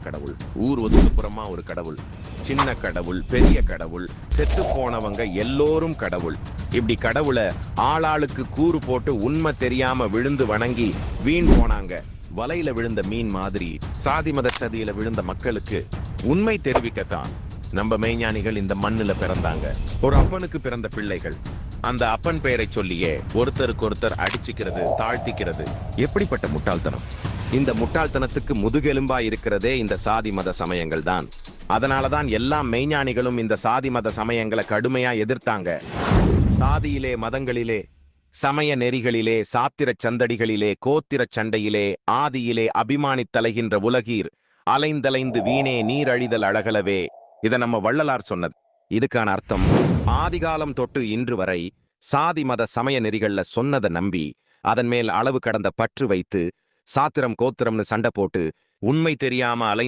கடவுள். ஊர் ஒதுக்குப்புறமா ஒரு கடவுள். சின்ன கடவுள் பெரிய கடவுள் செத்து போனவங்க எல்லோரும் கடவுள். இப்படி கடவுளை ஆளாளுக்கு கூறு போட்டு உண்மை தெரியாம விழுந்து வணங்கி வீண் போனாங்க. வலையில விழுந்த மீன் மாதிரி சாதி மத சதியில விழுந்த மக்களுக்கு உண்மை தெரிவிக்கத்தான் நம்ம மெய்ஞானிகள் இந்த மண்ணுல பிறந்தாங்க. ஒரு அப்பனுக்கு பிறந்த பிள்ளைகள். அந்த அப்பன் பெயரை சொல்லியே ஒருத்தருக்கு ஒருத்தர் அடிச்சுக்கிறது தாழ்த்திக்கிறது. எப்படிப்பட்ட முட்டாள்தனம்? இந்த முட்டாள்தனத்துக்கு முதுகெலும்பா இருக்கிறதே இந்த சாதி மத சமயங்கள் தான் அதனால தான் எல்லா மெய்ஞானிகளும் இந்த சாதி மத சமயங்களை கடுமையா எதிர்த்தாங்க. சாதியிலே மதங்களிலே சமய நெறிகளிலே சாத்திர சந்தடிகளிலே கோத்திரச் சண்டையிலே ஆதியிலே அபிமானித் தலைகின்ற உலகீர் அலைந்தலைந்து வீணே நீரழிதல் அழகலவே. இதை நம்ம வள்ளலார் சொன்னது. இதுக்கான அர்த்தம் ஆதிகாலம் தொட்டு இன்று வரை சாதி மத சமய நெறிகள்ல சொன்னதை நம்பி அதன் மேல் அளவு கடந்த பற்று வைத்து சாத்திரம் கோத்திரம்னு சண்டை போட்டு உண்மை தெரியாம அலை